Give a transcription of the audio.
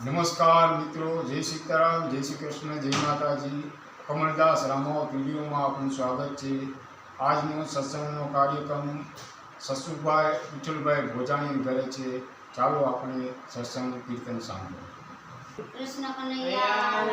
નમસ્કાર મિત્રો, જય સીતારામ જય શ્રી કૃષ્ણ, જય માતાજી. કમળદાસ રામાવત વિડીયોમાં આપનું સ્વાગત છે. આજનો સત્સંગનો કાર્યક્રમ સસુભાઈ વિઠ્ઠલભાઈ ભોજાણી કરે છે. ચાલો આપણે સત્સંગ કીર્તન સાંભળો કૃષ્ણ કનૈયા